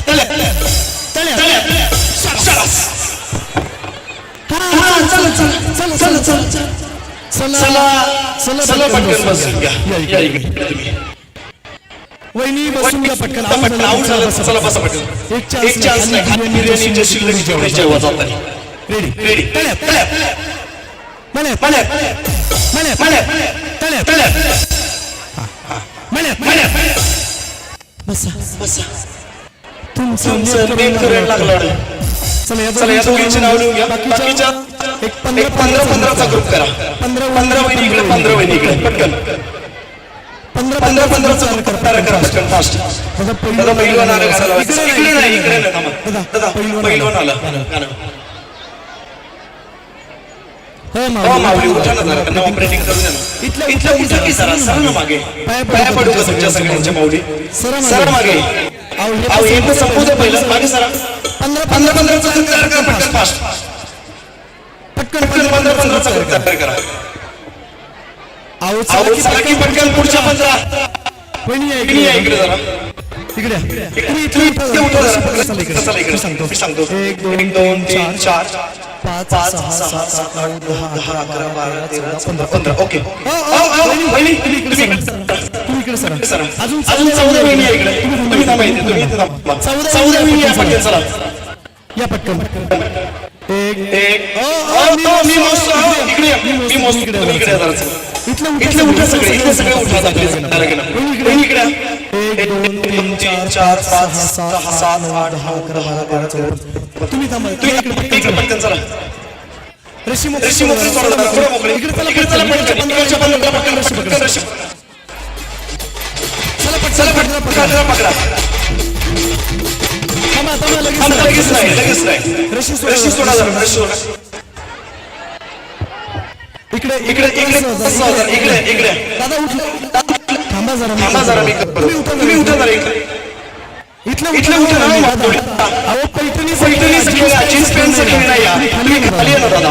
तळ्या तळ्या तळ्या. हा, चला चला चला चला चला चला चला पटकन बसून घ्या. वहिनी बसून घ्या पटकन. चला बसा. पटकन. एक चान्स एक नाही. रेडी रेडी तळ्या तळ्या मळ्यात मळ्यात तळ्यात तळ्यात मळ्यात मळ्यात बसा बसा चला या दोघींची नाव लिहून घ्या बाकीच्या एक पंधरा पंधरा पंधराचा ग्रुप करा पंधरा पंधरा इकडे पंधरा इकडे पटकन पंधरा पंधरा पंधराचा ग्रुप करा करा पटकन फास्ट दादा पहिलवान आलं इकडे नाही इकडे नाही थांबा. दादा, पहिलवान हो माऊली. उठा ना जरा त्यांना ऑपरेटिंग करू द्या ना इथलं इथलं उठा की सरा सरा ना मागे पाया पडू का तुमच्या सगळ्यांच्या माऊली सर मागे. अहो, तर संपू दे पहिलं? मागे सरा. पंधरा पंधरा पंधराचा तयार करा पटकन फास्ट पटकन पटकन पंधरा पंधराचा तयार करा. अहो चला की पटकन पुढच्या पंधरा. वहिनी या इकडे इकडे जरा? इकडे. इकडे. इकडे. सांगतो. सांगतो. एक दोन एक तीन चार. पाच सहा सात आठ नऊ दहा अकरा बारा तेरा पंधरा पंधरा. ओके. इकडे सरा. अजून चौदा आहे इकडे तुम्ही थांबा इथे, तुम्ही इथे थांबा. चौदा चौदा वहिनी आहे वहिनी पटकन चला या पटकन एक एक मी मी मोजतो. मोजतो इकडे. मी मोजतो, इकडे. इकडे या जरा चला. इथलं इथले उठा सगळे इथले सगळे उठा आता please. जरा गेलं. वहिनी इकडे या. एक दोन तीन तीन चार पाच सात आठ नऊ अकरा बारा तेरा चौदा तुम्ही थांबा तुम्ही इकडे इकडे पटकन चला रशी मोकळी सोडा मोकळी. इकडे चला इकडे चला पटकन. पटकन. इकडच्या पंधरा पटकन रशी पटकन रशी चला पटकन पकडा पकडा थांबा थांबा लगेच लगेच नाही लगेच नाही रशी सोडा रशी सोडा रशी सोडा इकडे इकडे इकडे इकडे इकडे दादा उठ थांबा जरा थांबा जरा मी उठा तुम्ही उठा जरा इकडे इथलं इथलं उठा ना, अहो पैठणी पैठणी सगळी जीन्स पॅन्ट सगळी नाही या. तुम्ही खाली येणार दादा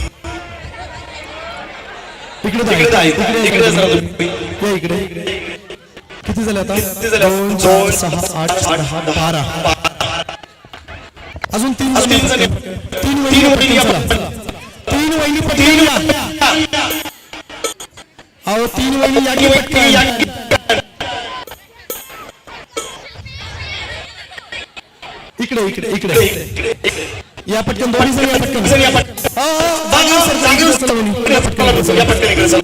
इकडे इकडे किती झाले आता? दोन चार सहा आठ दहा बारा. अजून तीन तीन वहिनी. तीन वहिनी पटकन. अहो तीन वहिनी या पटकन. इकडे इकडे इकडे. या पटकन दोन्ही जण या पटकन सर. या पटकन.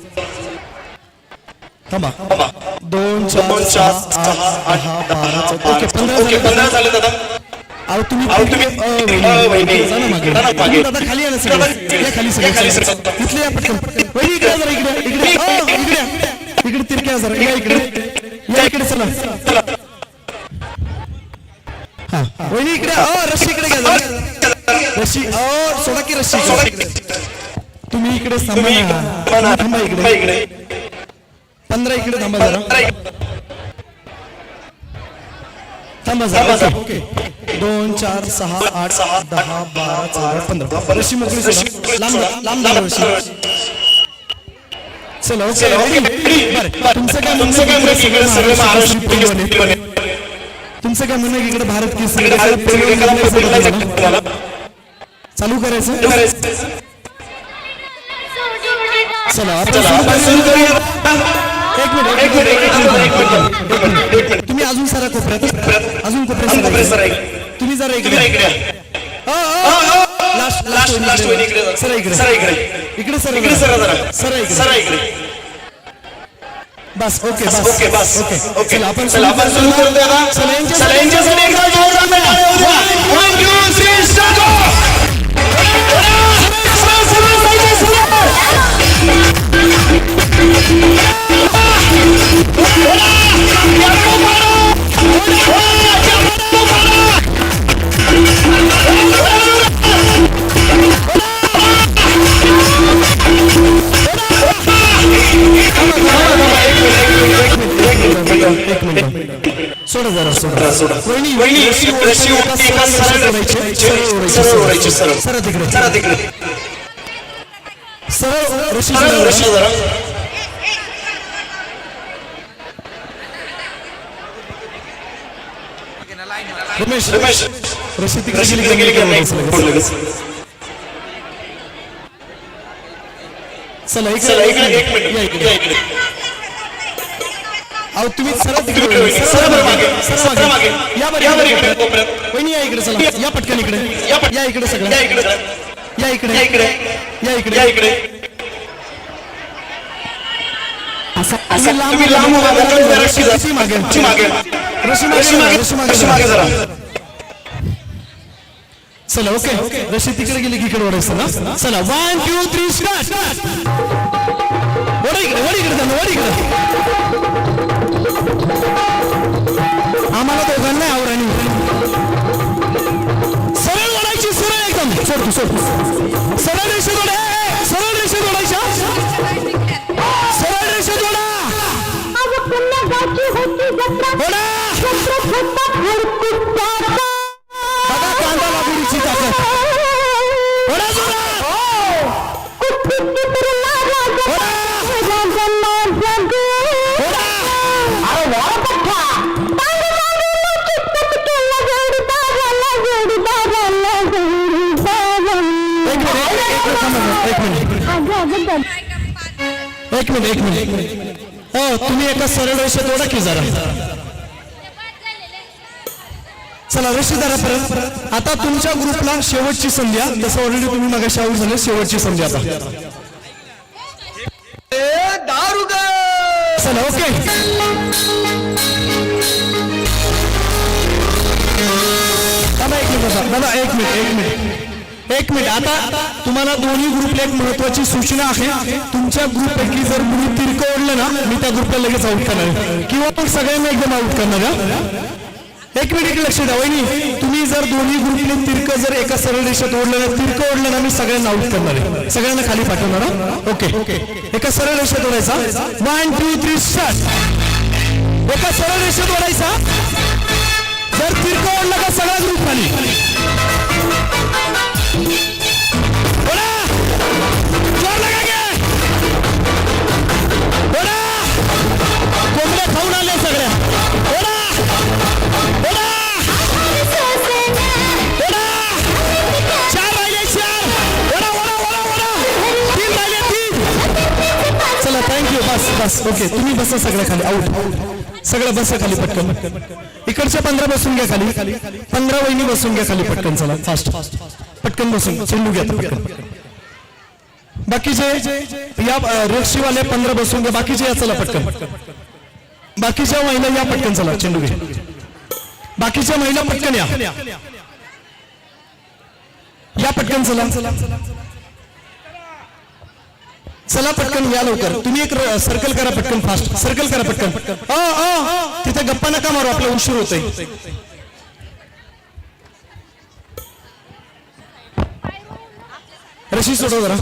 थांबा. दोन चार सहा आठ बारा ओके पंधरा ओके झाले. दादा. अहो तुम्ही खाली. दादा, या खाली सगळे. इथले या पटकन इकडे जरा इकडे इकडे. इकडे. इकडे. तिरक्या जरा. या इकडे. या इकडे चला. चला. हा. इकडे अ रशी इकडे घ्या रशी सोडा की रशी. तुम्ही इकडे थांबा इकडे पंधरा इकडे थांबा जरा. थांबा जरा. ओके. दोन चार सहा आठ सहा, दहा बारा चौदा पंधरा. रशी मोकळी लांब. लांब रशी. चला चला, तुमचं काय म्हणणं सगळे महाराष्ट्र. तुमचं काय म्हणणं की इकडे भारत केसरी चालू करायचं करायचं. चला सुरू. सुरू करूया. एक मिनिट एक मिनिट एक मिनिट तुम्ही अजून सरा कोपऱ्यात अजून कोपऱ्यात अजून सरा कोपरे सर इकडे. आहे. तुम्ही जरा इकडे. लास्ट लास्ट लास्ट इकडे. जा. सरा इकडे. सरा इकडे. इकडे सर इकडे सरा जरा. सरा इकडे. सरा इकडे. बस ओके बस ओके बस. ओके. ओके. चला आपण चला आपण सुरू करू द्या चला, यांच्या- चला यांच्यासाठी एकदा जोरदार टाळ्या होऊ द्या. One, सोडा जरा सोडा सोडा वहिनी वहिनी रशी उठते का सरळ सरळ ओढायची सरळ ओढायची सरळ सरळ तिकडे सरळ तिकडे सरळ जरा रमेश रमेश. रशी तिकडे गेली. चला इकडे अहो तुम्ही सरळ तिकडे या बरं या बरं या इकडे चला. या. पटकन इकडे. या इकडे सगळं. या इकडे. या इकडे. या इकडे. या इकडे. या इकडे तुम्ही लांब तुम्ही लांब उभा राहा, जरा रशी जरा. रशी मागे. रशी मागे. रशी मागे रशी मागे. रशी मागे. रशी मागे जरा. चला ओके. रशी तिकडे गेली की इकडे ओढायचं ना? चला वन टू थ्री स्टार्ट ओढा इकडे ओढ इकडे त्यांना ओढ इकडे. एका सरळ रेषेत ओढा की जरा. चला रेषेदारापर्यंत आता तुमच्या ग्रुपला शेवटची संधी आहे. तसं ऑलरेडी तुम्ही मगाशी आऊट झाले शेवटची संधी आता. चला ओके. दादा एक मिनिट दादा एक मिनिट एक मिनिट. एक मिनिट आता तुम्हाला दोन्ही ग्रुपला एक महत्वाची सूचना आहे. तुमच्या ग्रुपपैकी जर मुली तिरक ओढलं ना मी त्या ग्रुपला लगेच आउट करणार किंवा मग सगळ्यांना एकदम आउट करणार एक मिनिट एक लक्ष द्या वहिनी. तुम्ही जर दोन्ही ग्रुपने तिरक जर एका सरळ रेषेत ओढलं ना तिरक ओढलं ना मी सगळ्यांना आउट करणार आहे. सगळ्यांना खाली पाठवणार हा? ओके एका सरळ रेषेत ओढायचा. वन टू थ्री स्टार्ट एका सरळ रेषेत ओढायचा. जर तिरक ओढलं का सगळा ग्रुप खाली? बस बस ओके तुम्ही बसा सगळ्या खाली आऊट सगळं बसा खाली पटकन. इकडच्या पंधरा बसून घ्या खाली. पंधरा वहिनी बसून घ्या खाली पटकन चला फास्ट पटकन बसून चेंडू घ्या पटकन बाकीचे या रेक्षीवाले पंधरा बसून घ्या बाकीचे या चला पटकन. बाकीच्या महिला या पटकन चला चेंडू घ्या. बाकीच्या महिला पटकन या. या पटकन चला. चला पटकन या लवकर. तुम्ही एक सर्कल करा पटकन फास्ट सर्कल करा पटकन. तिथे गप्पा नका मारू आपला उशीर होतोय. रशी सोडव जरा.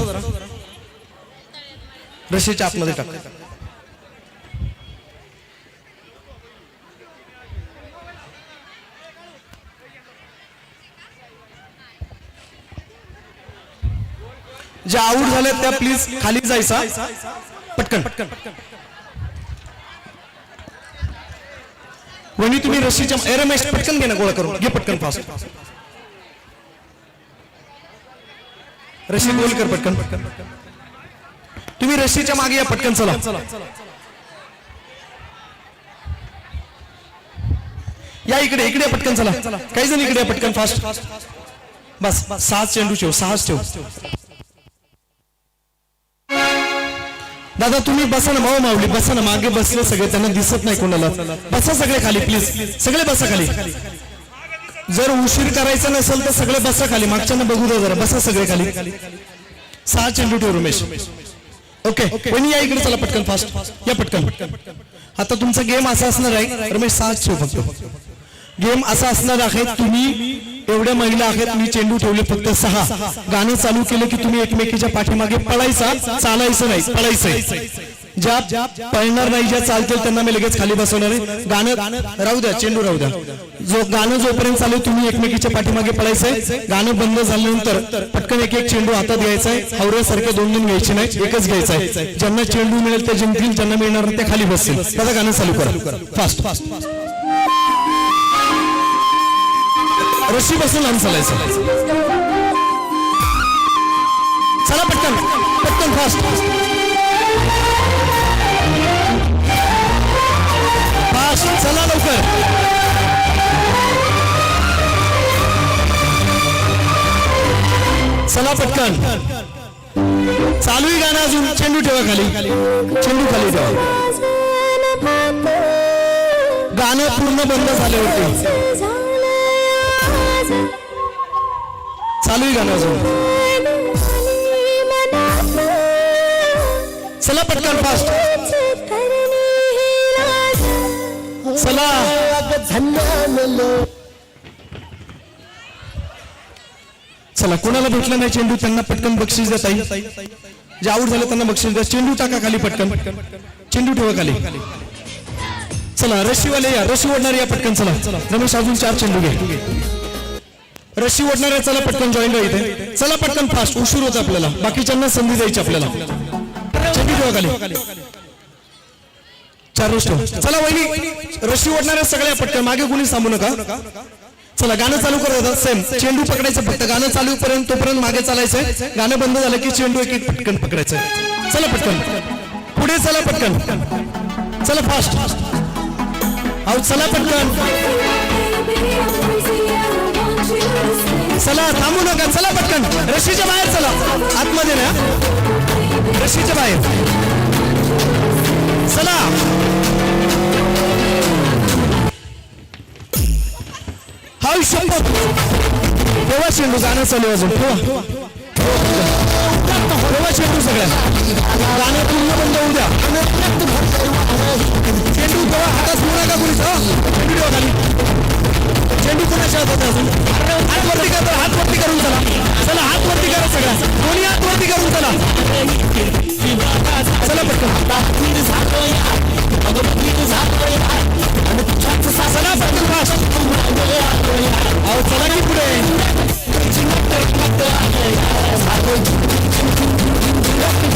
रशीच्या आतमध्ये टाक. ज्या आऊट झाल्या त्या प्लीज खाली जायचा. पटकन. पटकन वणी तुम्ही रशीच्या ए रमेश पटकन घे ना गोळा करून. घे पटकन फास्ट रशी गोल कर पटकन. तुम्ही रशीच्या मागे या पटकन चला. या इकडे इकडे पटकन चला. काही जण इकडे या पटकन फास्ट बस सहा चेंडू ठेव सहाच ठेव. दादा तुम्ही बसा ना माऊ माऊली बसा ना मागे बसले सगळे त्यांना दिसत नाही कोणाला. बसा सगळे खाली प्लीज सगळे बसा खाली. जर उशीर करायचा नसेल तर सगळे बसा खाली. मागच्यांना बघू द्या जरा. बसा सगळे खाली. सहा चेंडू ठेव रमेश. ओके. पण या इकडे? चला पटकन फास्ट या पटकन. आता तुमचा गेम असा असणार आहे. रमेश सहाच ठेव फक्त. गेम असा असणार आहे तुम्ही. एवढ्या महिला आहेत मी चेंडू ठेवले फक्त सहा. गाणं चालू केलं की तुम्ही एकमेकीच्या पाठीमागे पळायचा चालायचं नाही पळायचंय ज्या पळणार नाही ज्या चालतील त्यांना मी लगेच खाली बसवणार आहे. गाणं राहू द्या चेंडू राहू द्या. जो गाणं जोपर्यंत चालू तुम्ही एकमेकीच्या पाठीमागे पळायचंय गाणं बंद झाल्यानंतर पटकन एक एक चेंडू हातात घ्यायचा आहे. हावऱ्यासारखे दोन दोन घ्यायचे नाही एकच घ्यायचा आहे. ज्यांना चेंडू मिळेल ते जिंकतील ज्यांना मिळणार ते खाली बसतील. दादा गाणं चालू करा. फास्ट फास्ट फास्ट बसून लांब चालायचं. चला पटकन पटकन फास्ट फास्ट चला लवकर. चला पटकन. चालू आहे गाणं अजून. चेंडू ठेवा खाली. चेंडू खाली ठेवा. गाणं पूर्ण बंद झाले होते चालू आहे गाणं अजून. चला पटकन फास्ट चला. चला कोणाला भेटला नाही चेंडू त्यांना पटकन बक्षीस देता येईल जे आऊट झालं त्यांना बक्षीस द्या. चेंडू टाका खाली पटकन. चेंडू ठेवा खाली. चला रशीवाले या रशी ओढणारे या पटकन. चला रमेश अजून चार चेंडू घे. रशी ओढणाऱ्या चला पटकन जॉईन इथे. चला पटकन फास्ट उशीर होत आपल्याला. बाकीच्यांना संधी द्यायची आपल्याला. चार गोष्ट चला वहिनी रशी ओढणाऱ्या सगळ्या पटकन. मागे कुणी थांबू नका. चला गाणं चालू करत सेम चेंडू पकडायचं फक्त. गाणं चालू पर्यंत तोपर्यंत मागे चालायचंय. गाणं बंद झालं की चेंडू एक एक पटकन पकडायचं चला पटकन. पुढे चला पटकन. चला फास्ट अहो चला पटकन. चला थांबू नका. चला पटकन. रशीच्या बाहेर चला. आतमध्ये ना रशीच्या बाहेर. चला. हाय शंभर तेव्हा चेंडू गाणं चालू अजून? ठेवा. तेव्हा चेंडू सगळ्या? गाणं पूर्ण बंद होऊ द्या. चेंडू तेव्हा हातात घेऊ नका कुणीच. चेंडू ठेवा खाली. चेंडू कोणाच्या हातात आहे? अजून हात वरती करा हात वरती करून चला. चला हात वरती करा सगळ्या. कोणी हात वरती करून चला. चला पटकन. चला पटकन फास्ट अहो चला की पुढे.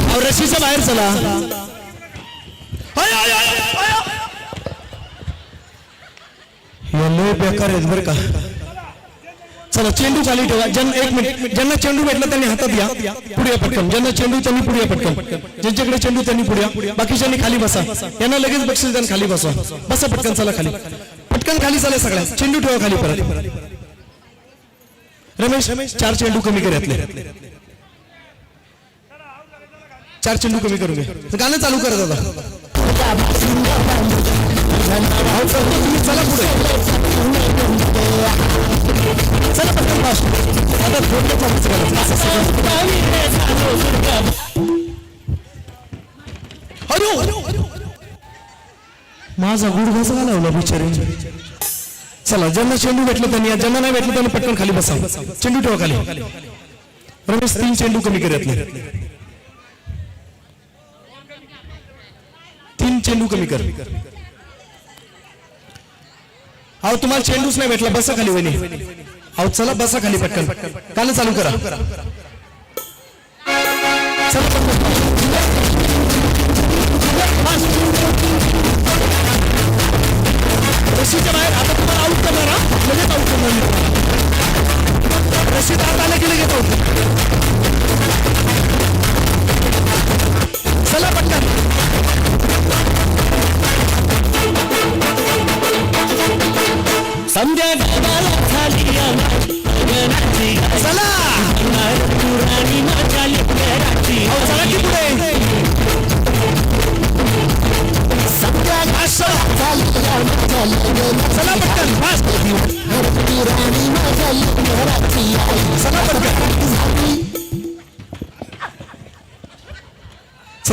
अहो रशीच्या बाहेर चला. लय बेकार आहेत बरं का। चला चेंडू खाली ठेवा। ज्यांना एक मिनिट ज्यांना चेंडू भेटला त्यांनी हातात घ्या। पुढे या पटकन ज्यांना चेंडू त्यांनी पुढे या पटकन ज्यांच्याकडे चेंडू त्यांनी पुढे या. बाकीच्यांनी खाली बसा। यांना लगेच बक्षीस द्या खाली बसा। बसा पटकन चला खाली। पटकन खाली चालेल सगळ्या। चेंडू ठेवा खाली परत। रमेश चार चेंडू कमी कर यातले। चार चेंडू कमी करून गाणं चालू कर दादा। चल, तुम्ही चला पुढे चला पटकन फास्ट आता थोडं फास्ट माझा गुडघा सगळा लावला बिचारे. चला ज्यांना चेंडू भेटलं त्यांनी ज्यांना नाही भेटलं त्यांनी पटकन खाली बसा. चेंडू ठेवा खाली. रमेश तीन चेंडू कमी करत नाही तीन चेंडू कमी कर. अहो तुम्हाला चेंडूच नाही भेटला बसा खाली वहिनी. अहो चला बसा खाली पटकन. काल चालू करा. चला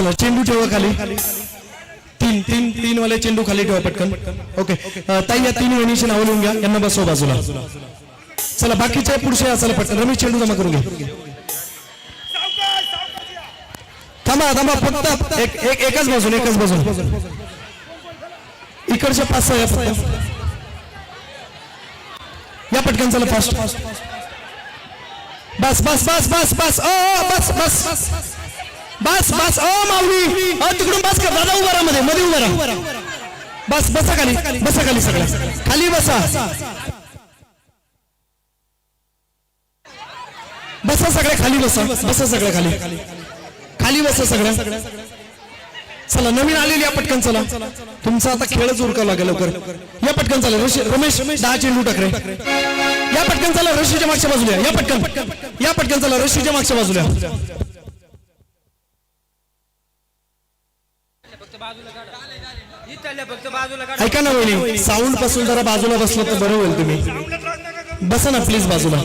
चला चेंडू ठेवा खाली. तीन तीन तीन वाले चेंडू खाली ठेवा पटकन. ओके ताई या तीन वहिनीची नावं लिहून घ्या. यांना बसव बाजूला. चला बाकीचे पुढचे चला पटकन. रमेश चेंडू जमा करून घ्या थांबा थांबा फक्त एक एक एकच बाजून एकच बाजून. इकडच्या पाच सहा या फक्त. या पटकन चला फास्ट बस बस बस बस बस. ओ बस बस बस. बस बस. ओ माऊली. अ तिकडून बस कर. दादा उभा राहा मध्ये. मध्ये उभा राहा. बस बसा खाली. बसा खाली सगळ्या. खाली बसा. बसा सगळ्या. खाली बसा. बसा सगळ्या खाली. खाली बसा सगळ्या. चला नवीन आलेली या पटकन चला. तुमचा आता खेळच उरका लागेल लवकर. या पटकन चला. रश- रमेश दहा चेंडू टाकरे या पटकन चला. रशीच्या मागच्या बाजूला या. या पटकन. या पटकन चला. रशीच्या मागच्या बाजूला फक्त बाजूला काढ ऐका ना वहिनी साऊंडपासून जरा बाजूला बसलो तर बरं होईल तुम्ही. बसा ना प्लीज बाजूला.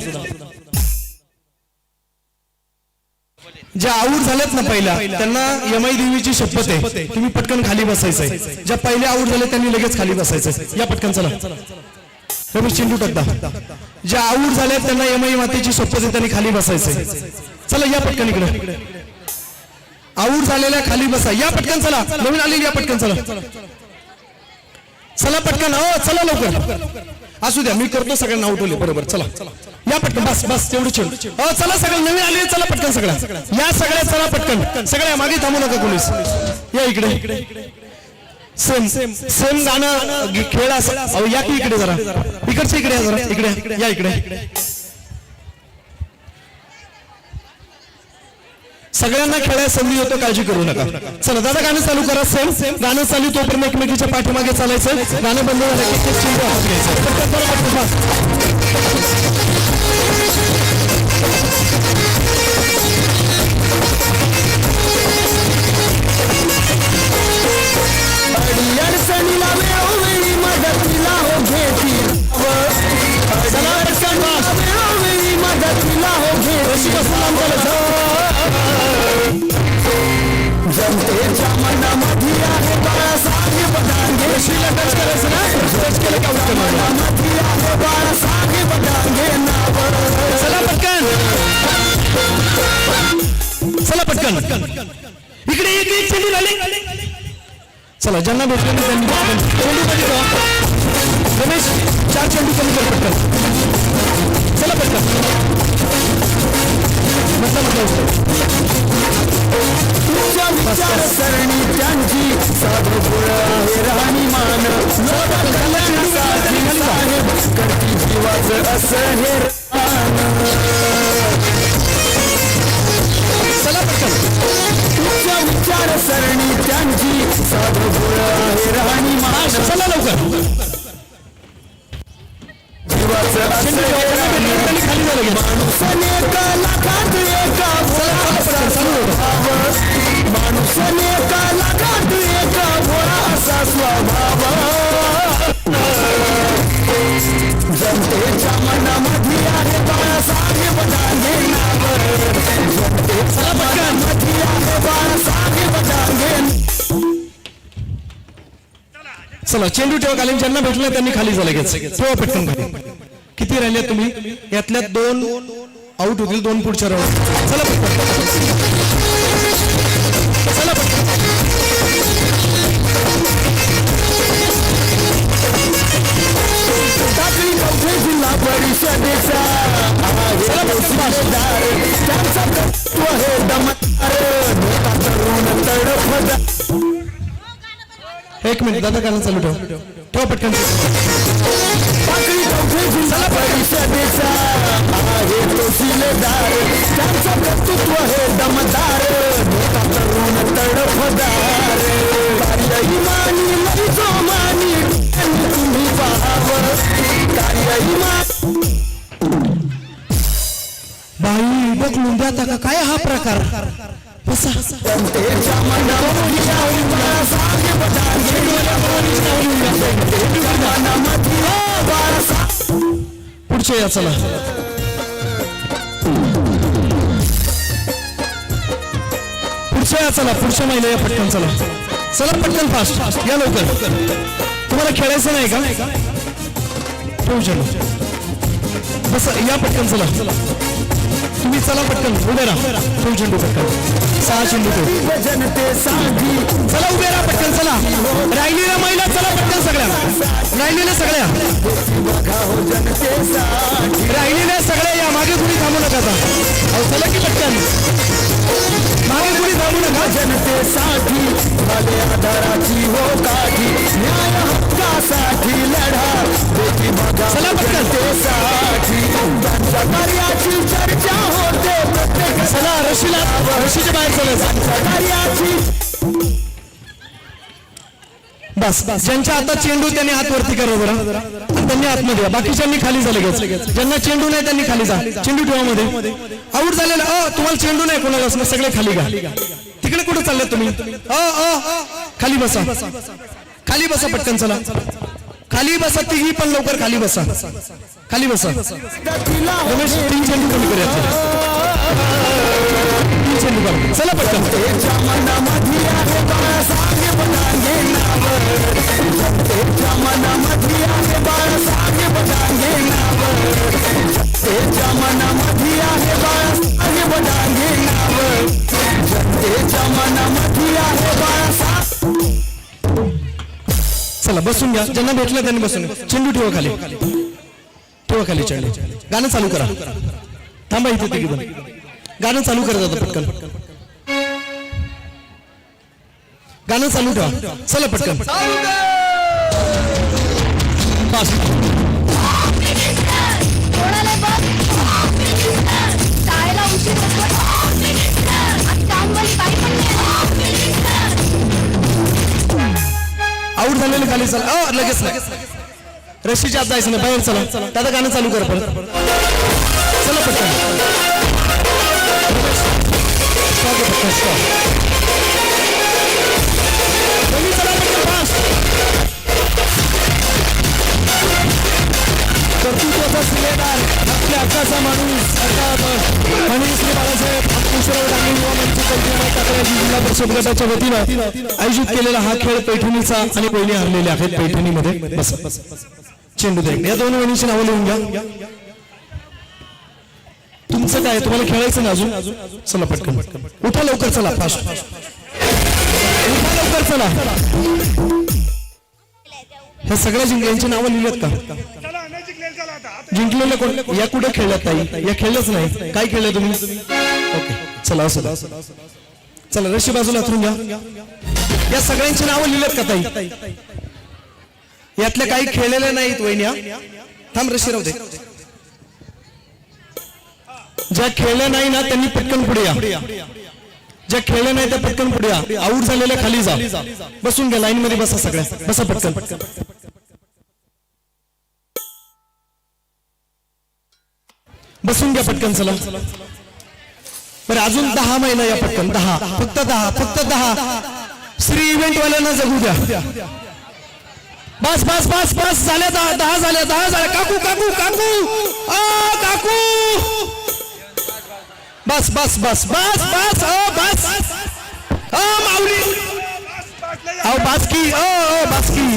ज्या आऊट झाल्यात ना पहिल्या त्यांना यमाई देवीची शपथ आहे. तुम्ही पटकन खाली बसायचंय. ज्या पहिले आऊट झाले त्यांनी लगेच खाली बसायचं या पटकन चला. रमेश चेंडू टाकता ज्या आऊट झाल्यात त्यांना यमाई मातेची शपथ आहे त्यांनी खाली बसायचंय. चला या पटकन इकडे. आऊट झालेल्या खाली बसा. या पटकन चला. नवीन आलेली या पटकन चला. चला पटकन. हो चला लवकर. असू द्या मी करतो सगळ्यांना आउटवले बरोबर चला. या पटकन. बस बस तेवढं छेड हो चला सगळं. नवीन आले चला पटकन सगळ्या. या सगळ्या चला पटकन. सगळ्या मागे थांबू नका कोणीच या इकडे. सेम सेम सेम गाणं खेळ असेल या की इकडे जरा. इकडच्या इकडे जरा. इकडे. या इकडे. सगळ्यांना खेळायला संधी होतो काळजी करू नका. चला दादा गाणं चालू करा सेम. सेम गाणं चालू तोपर्यंत एकमेकीच्या पाठीमागे चालायचं. गाणं बंद झालं की डांगे टच करायचं ना टच केलं का मनामध्ये आहे चला पटकन. चला पटकन इकडे एक एक चेंडू आले चला ज्यांना भेटले नाही त्यांनी चेंडू कधी रमेश चार चेंडू कमी कर पटकन. चला पटकन. म्हटलं म्हटलं तुमच्या विचारसरणी त्यांची साधुपुर आहे राहणीमान लोक कल्याणासाठी साहेब करती असं हे रान. तुमच्या विचारसरणी त्यांची साधुपुर आहे राहणीमान चला लवकर जीवाचं असं हे रान. त्यांनी खाली झालं घ्या. माणूस एका लाखात एका भोळा स्वभाव माणूस एका लाखात एका भोळा असा स्वभाव जनतेच्या मनामध्ये आहे बाळासाहेब डांगे नाव जनतेच्या मनामध्ये चला चेंडू ठेवा खाली ज्यांना भेटलं त्यांनी खाली झालं लगेच. ठेवा पटकन खाली. किती राहिले तुम्ही? यातल्या दोन आउट होतील दोन पुढच्या राऊंड चला पटकन. चला जिल्हा परिषदेचा आहे एक मिनिट दादा गाणं चालू ठेव. ठेव पटकन. कर्तृत्व हे दमदार तरुण तडफदार तुम्ही पाहावं बाई बघ मुंड्यात का काय हा प्रकार. पुढचे पुढच्या या चला. पुढच्या या चला. पुढच्या महिला या पटकन चला. चला पटकन फास्ट या लवकर. तुम्हाला खेळायचं नाही का? ठेवू चलो बस. या पटकन चला. तुम्ही चला पटकन. उभे राहा. ठेवू चेंडू पटकन. सहा चेंडू तो चला उभे राहा पटकन चला. राहिलेल्या महिला चला पटकन सगळ्या. राहिलेल्या सगळ्या. राहिलेल्या सगळ्या या मागे कुणी थांबू नका आता. अहो चला की पटकन. मागे कुणी थांबू नका. जनतेसाठी भले आधाराची हो काठी न्याय हक्कासाठी लढा चला पटकन. कार्याची चर्चा होते प्रत्येक चला रशीला रशीच्या बाहेर चला कार्याची बस ज्यांच्या हातात चेंडू त्यांनी हात वरती करा बरं आणि त्यांनी आतमध्ये. बाकीच्यांनी खाली झाले ज्यांना चेंडू नाही त्यांनी खाली जा. चेंडू ठेवा मध्ये. आऊट झालेला अ तुम्हाला चेंडू नाही कोणाला असणं सगळे खाली घ्या. तिकडे कुठे चालले तुम्ही? अ अ. खाली बसा. खाली बसा पटकन चला. खाली बसा तिघी पण लवकर खाली बसा. खाली बसा. रमेश तीन चेंडू कमी करूया तीन चेंडू कमी चला पटकन. त्याच्या मनामध्ये बसून घ्या. ज्यांना भेटलं त्यांनी बसून. चेंडू ठेवा खाली. ठेवा खाली चेंडू. गाणं चालू करा. थांबा इथे तिघी पण. गाणं चालू करा दादा पटकन. गाणं चालू ठेवा. चला पटकन. आऊट झालेले खाली चला अ, लगेच नाही रशीच्या आत जायचं नाही बाहेर चला दादा गाणं चालू कर परत चला पटकन कर्तृत्वाचा सिलेदार आपल्या हक्काचा माणूस अर्थात बाळासाहेब जिल्हा परिषद गटाच्या वतीनं आयोजित केलेला हा खेळ पैठणीचा आणि कोणी हरलेले आहेत पैठणीमध्ये चेंडू देख या दोन वहिनीची नावं लिहून घ्या तुमचं काय तुम्हाला खेळायचं ना अजून चला पटकन उठा लवकर चला फास्ट उठा लवकर चला. ह्या सगळ्या जिंकल्यांची नावं लिहिलेत का जिंकलेले कोण? या कुठे खेळल्यात ताई? या खेळलंच नाही. काय खेळलं तुम्ही? ओके. चला असं चला रशी बाजूला उतरून घ्या. या सगळ्यांची नावं लिहिलेत का ताई? यातल्या काही खेळलेल्या नाहीत वहिन्या. थांब रशी राहू दे. ज्या खेळल्या नाही ना त्यांनी पटकन पुढे या. ज्या खेळल्या नाही त्या पटकन पुढे या. आऊट झालेल्या खाली जा. बसून घ्या लाईन मध्ये बसा सगळ्या. बसा पटकन. बसून घ्या पटकन चला. बरं अजून दहा महिना या पटकन दहा फक्त दहा फक्त दहा. श्री इव्हेंट वाल्यांना जगू द्या. बस बस बस बस झाल्या दहा दहा झाल्या दहा झाल्या काकू काकू काकू. आ काकू. बस बस बस बस बस अ बस. अ माऊली. अहो बासकी अ बासकी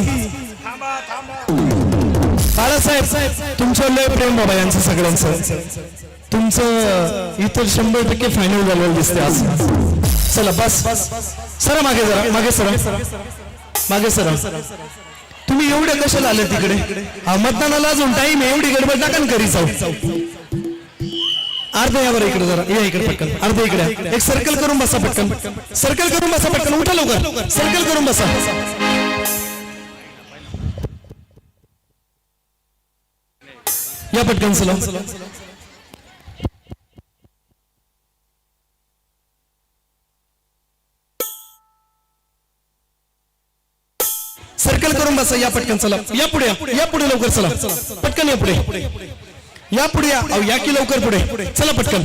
बाळासाहेब तुमचं लय प्रेम बाबा यांचं सगळ्यांचं. तुमचं इतर शंभर टक्के फायनल झालेलं दिसते आज. चला बस सर मागे जरा मागे सर. मागे सर. तुम्ही एवढे कशाला आले तिकडे? हा, मतदानाला अजून टाइम आहे एवढी गडबड नका करी जाऊ. अर्ध या बरं इकडे जरा. या इकडे पटकन. अर्ध इकडे एक सर्कल करून बसा पटकन. सर्कल करून बसा पटकन. उठा लवकर. सर्कल करून बसा. या पटकन चला. करून बसा या पटकन चला. या पुढे या. या पुढे लवकर चला. पटकन या पुढे. या पुढे या. अहो, या की लवकर पुढे. चला पटकन.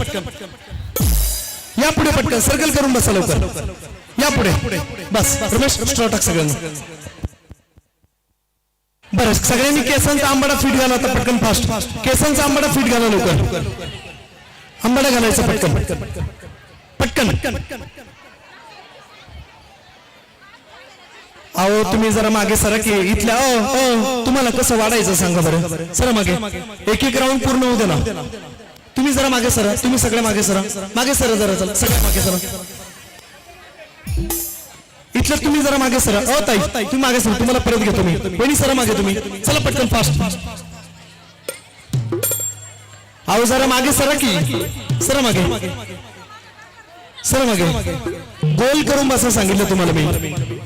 या पुढे पटकन. सर्कल करून बसा लवकर. या पुढे. बस. रमेश स्ट्रॉ टाक सगळ्यांना. बरं सगळ्यांनी केसांचा आंबाडा फिट घाला आता पटकन फास्ट केसांचा आंबाडा फिट घाला लवकर. आंबाडा घालायचा पटकन. पटकन. अहो तुम्ही जरा मागे सरा की इथल्या अ, तुम्हाला कसं वाढायचं सांगा बरं. सरा मागे. एक एक राऊंड पूर्ण होऊ दे ना. तुम्ही जरा मागे सरा. तुम्ही सगळे मागे सरा. मागे सरा जरा चला. सगळ्या मागे सरा. इथलं तुम्ही जरा मागे सरा. अ ताई तुम्ही मागे सरा. तुम्हाला परत घेतो मी. वहिनी सरा मागे तुम्ही. चला पटकन फास्ट अहो जरा मागे सरा की. सरा मागे. सरा मागे. गोल करून बसा सांगितलं तुम्हाला मी.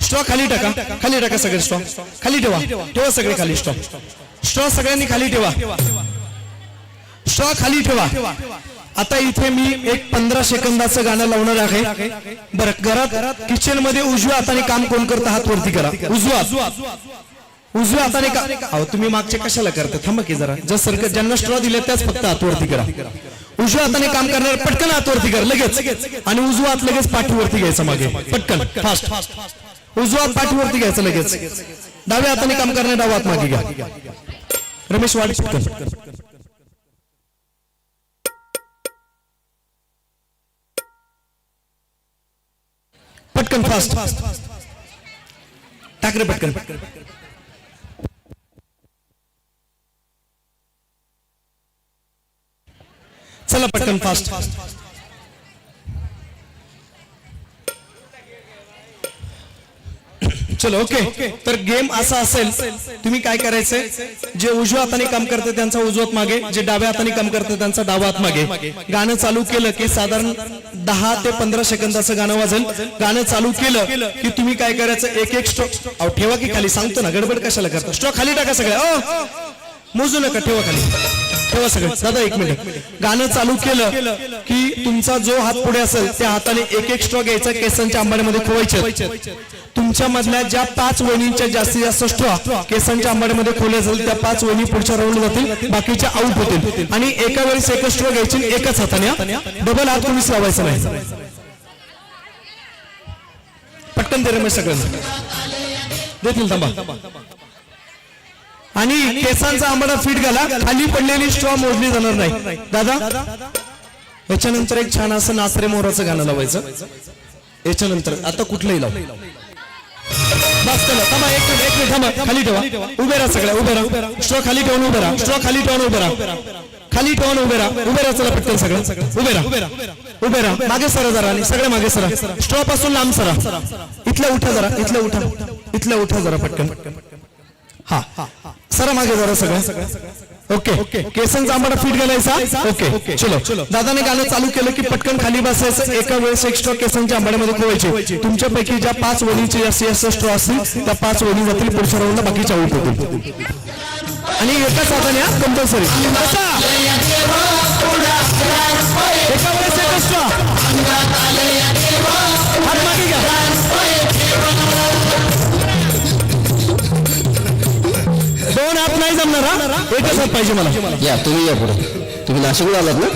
स्ट्रॉ खाली टाका. खाली टाका सगळे स्ट्रॉ खाली ठेवा. ठेवा सगळे खाली स्ट्रॉ स्ट्रॉ सगळ्यांनी खाली ठेवा. स्ट्रॉ खाली ठेवा. आता इथे मी एक पंधरा सेकंदाचं गाणं लावणार आहे. बरं घरात किचनमध्ये उजव्या हाताने काम कोण करतं? हात वरती करा. उजवा. उजव्या हाताने का अहो तुम्ही मागच्या कशाला करता? थांबा की जरा. जर सरकार ज्यांना स्ट्रॉ दिले त्याच फक्त हातवरती करा. उजव्या हाताने काम करणार पटकन हातवरती करा लगेच. आणि उजवा हात लगेच पाठीवरती घ्यायचा मागे. पटकन. फास्ट उजवा पाठीवरती घ्यायचं लगेच. डाव्या हाताने काम करणार डावा हात मागे घ्या. रमेश वाढ पटकन फास्ट टाक रे पटकन. चला पटकन फास्ट फास्ट चलो ओके. तर गेम असा असेल तुम्ही काय करायचंय? जे उजव्या हाताने काम करते त्यांचा उजवत मागे जे डाव्या हाताने काम करते त्यांचा डावा हात मागे. गाणं चालू केलं की साधारण दहा ते पंधरा सेकंदाचं गाणं वाजेल. गाणं चालू केलं की तुम्ही काय करायचं? एक एक स्ट्रोक ठेवा की खाली. सांगतो ना गडबड कशाला करता? स्ट्रोक खाली टाका सगळ्या मोजू नका ठेवा खाली. ठेवा सगळं. दादा एक मिनिट गाणं चालू केलं की तुमचा जो हात पुढे असेल त्या हाताने एक एक स्ट्रॉक घ्यायचा केसांच्या आंबाड्यामध्ये खोवायचे तुमच्या मधल्या ज्या पाच वहिनींच्या जास्तीत जास्त स्ट्रॉ केसांच्या आंबाड्यामध्ये खोल्या जातील त्या पाच वहिनी पुढच्या राऊंड जातील बाकीच्या आऊट होतील. आणि एका वेळेस एकच स्ट्रॉ घ्यायची एकाच हाताने डबल हात कोणीच लावायचं नाही. पटकन दे रमेश सगळ्यांना. देतील थांबा. आणि केसांचा आंबाडा फिट घाला खाली पडलेली स्ट्रॉ मोजली जाणार नाही. दादा? याच्यानंतर एक छान असं नासरे मोराचं गाणं लावायचं. याच्यानंतर आता कुठलंही लाव. बस चला. थांबा एक मिनिट एक मिनिट थांबा. खाली ठेवा. उभे राहा सगळ्या उभे राहा. स्ट्रॉ खाली ठेवून उभे राहा. स्ट्रॉ खाली ठेवून उभे राहा. खाली ठेवून उभे राहा. उभे राहा चला पटकन सगळं. उभे राहा. उभे राहा. मागे सरा जरा आणि सगळे मागे सरा. स्ट्रॉ पासून लांब सरा. इथल्या उठा जरा. इथल्या उठा. इथल्या उठा जरा पटकन. हा. सरा मागे जरा सगळं. ओके. केसांचा आंबाडा फिट घालायचा? ओके. चलो. दादाने गाणं चालू केलं की पटकन खाली बसायचं एका वेळेस एक्स्ट्रा केसांच्या आंबाड्यामध्ये खोवायचे तुमच्यापैकी ज्या पाच जास्तीत जास्त स्ट्रॉ असतील त्या पाच वडी जातील पुढच्या राऊंडला बाकीच्या आऊट होतील आणि एकाच हाताने कंपल्सरी एका वेळेस एकच स्ट्रॉ हात मागे घ्या. दोन हात नाही जमणार हा? एकच हात पाहिजे मला. या तुम्ही या पुढे. तुम्ही नाशिकला आलात ना?